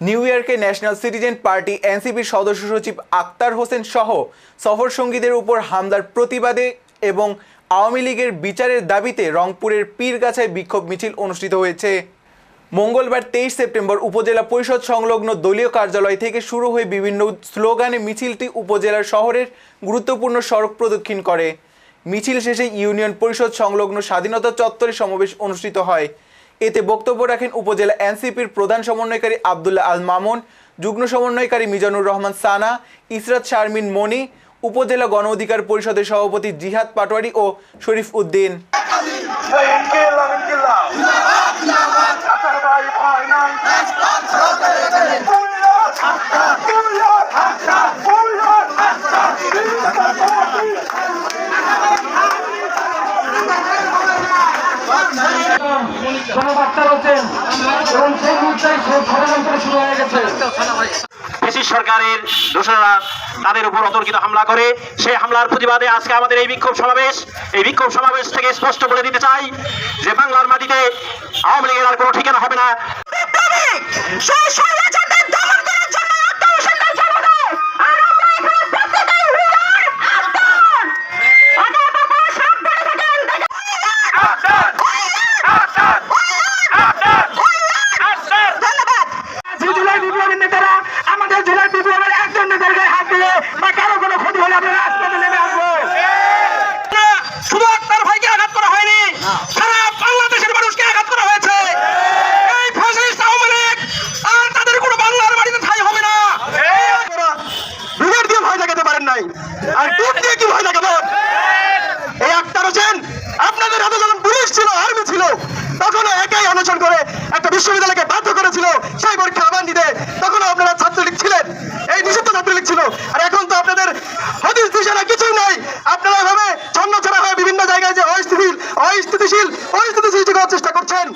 New ইয়র্কে national citizen party এনসিপির সদস্য সচিব আক্তার হোসেন সহ সফর সঙ্গীদের উপর হামলার প্রতিবাদে এবং আওয়ামী লীগের বিচারের দাবিতে রংপুরের পীরগাছায় বিক্ষোভ মিছিল অনুষ্ঠিত হয়েছে। মঙ্গলবার তেইশ সেপ্টেম্বর উপজেলা পরিষদ সংলগ্ন দলীয় কার্যালয় থেকে শুরু হয়ে বিভিন্ন স্লোগানে মিছিলটি উপজেলার শহরের গুরুত্বপূর্ণ সড়ক প্রদক্ষিণ করে। মিছিল শেষে ইউনিয়ন পরিষদ সংলগ্ন স্বাধীনতা চত্বরে সমাবেশ অনুষ্ঠিত হয়। এতে বক্তব্য রাখেন উপজেলা এনসিপির প্রধান সমন্বয়কারী আবদুল্লাহ আল মামুন, যুগ্ম সমন্বয়কারী মিজানুর রহমান সানা, ইসরাত শারমিন মনি, উপজেলা গণ অধিকার পরিষদের সভাপতি জিহাদ পাটোয়ারি ও শরীফ উদ্দিন। কোনো বার্তা রয়েছেন এবং সেই মুহূর্তে ষড়যন্ত্র শুরু হয়ে গেছে ব্রিটিশ সরকারের দোষরা তাদের উপর অতর্কিত হামলা করে। সেই হামলার প্রতিবাদে আজকে আমাদের এই বিক্ষোভ সমাবেশ। এই বিক্ষোভ সমাবেশ থেকে স্পষ্ট বলে দিতে চাই যে বাংলার মাটিতে আওয়ামী লীগের আর কোনো ঠিকানা হবে না। আমাদের জুলাই বিপ্লবের একজন নেতার গায়ে হাত দিয়ে বা কারও কোনো ক্ষতি হলে আমরা রাজপথে নেমে আসব। শুধু আক্তার ভাইকে আঘাত করা হয়নি সারা বাংলাদেশের মানুষকে আঘাত করা হয়েছে। এই ফ্যাসিস্ট আওয়ামী লীগ আর তাদের কোনো বাংলার বাড়িতে ঠাই হবে না। ব্রিগেড দিয়ে ভয় দেখাতে পারেন নাই। আর টুপ দিয়ে কি ভয় দেখাবেন এই আক্তার হোসেন আপনাদের হাতে যখন পুলিশ ছিল আর্মি ছিল তখনও একাই অনশন করে একটা বিশ্ববিদ্যালয়কে বাধ্য করেছিল সেই পরীক্ষা আহ্বান দিতে। তখনও আপনারা ছিল আর এখন তো আপনাদের হদিস দিশারা কিছুই নাই। আপনারা এভাবে ছন্ন ছড়া হয়ে বিভিন্ন জায়গায় যে অস্থিতিশীল অস্থিতিশীল অস্থিতিশীল করার চেষ্টা করছেন।